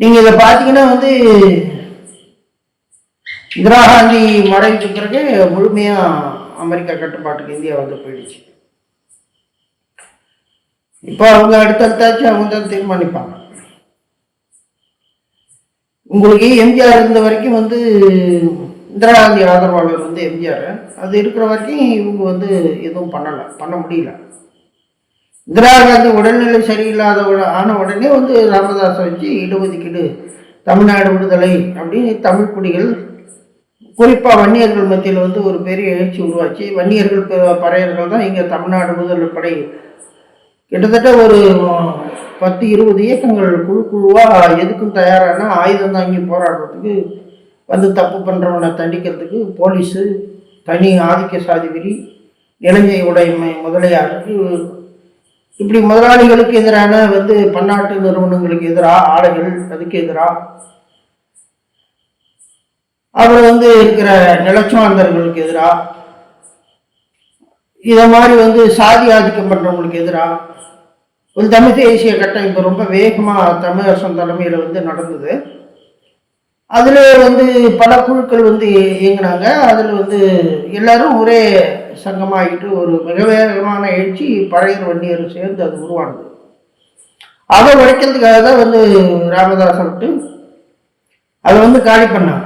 நீங்கள் இதை பார்த்தீங்கன்னா வந்து இந்திரா காந்தி மறைவுக்கு பிறகு முழுமையாக அமெரிக்கா கட்டுப்பாட்டுக்கு இந்தியா வந்து போயிடுச்சு. இப்போ அவங்க அடுத்தடுத்தாச்சும் அவங்க தான் தீர்மானிப்பாங்க. உங்களுக்கு எம்ஜிஆர் இருந்த வரைக்கும் வந்து இந்திரா காந்தி ஆதரவாளர் வந்து எம்ஜிஆர். அது இருக்கிற வரைக்கும் இவங்க வந்து எதுவும் பண்ணலை பண்ண முடியல. இந்திராவுக்கு வந்து உடல்நிலை சரியில்லாத ஆன உடனே வந்து ராமதாஸை வச்சு இடஒதுக்கீடு தமிழ்நாடு விடுதலை அப்படின்னு தமிழ் குடிகள் குறிப்பாக வன்னியர்கள் மத்தியில் வந்து ஒரு பெரிய எழுச்சி உருவாச்சு. வன்னியர்கள் பறையர்கள் தான் இங்கே தமிழ்நாடு விடுதலை படை. கிட்டத்தட்ட ஒரு பத்து இருபது இயக்கங்கள் குழு குழுவாக எதுக்கும் தயாரான ஆயுதம் தாங்கி போராடுறதுக்கு வந்து தப்பு பண்ணுறவனை தண்டிக்கிறதுக்கு போலீஸு தனி ஆதிக்க சாதிபதி வெறி உடைமை முதலியாருக்கு இப்படி முதலாளிகளுக்கு எதிரான வந்து பன்னாட்டு நிறுவனங்களுக்கு எதிராக ஆலைகள் அதுக்கு எதிராக அவர் வந்து இருக்கிற நிலச்சுவாந்தர்களுக்கு எதிராக இதை மாதிரி வந்து சாதி ஆதிக்கம் பண்ணுறவங்களுக்கு எதிராக ஒரு தமிழ் தேசிய கட்டம் இப்போ ரொம்ப வேகமாக தமிழரசன் தலைமையில் வந்து நடந்தது. அதில் வந்து பல குழுக்கள் வந்து இயங்கினாங்க இயங்குனாங்க. அதில் வந்து எல்லாரும் ஒரே சங்கமாகிட்டு ஒரு மிக வேகமான எழுச்சி பழையர் வண்டியர் சேர்ந்து அது உருவானது. அதை உடைக்கிறதுக்காக தான் வந்து ராமதாஸை விட்டு அதை வந்து காலி பண்ணாங்க.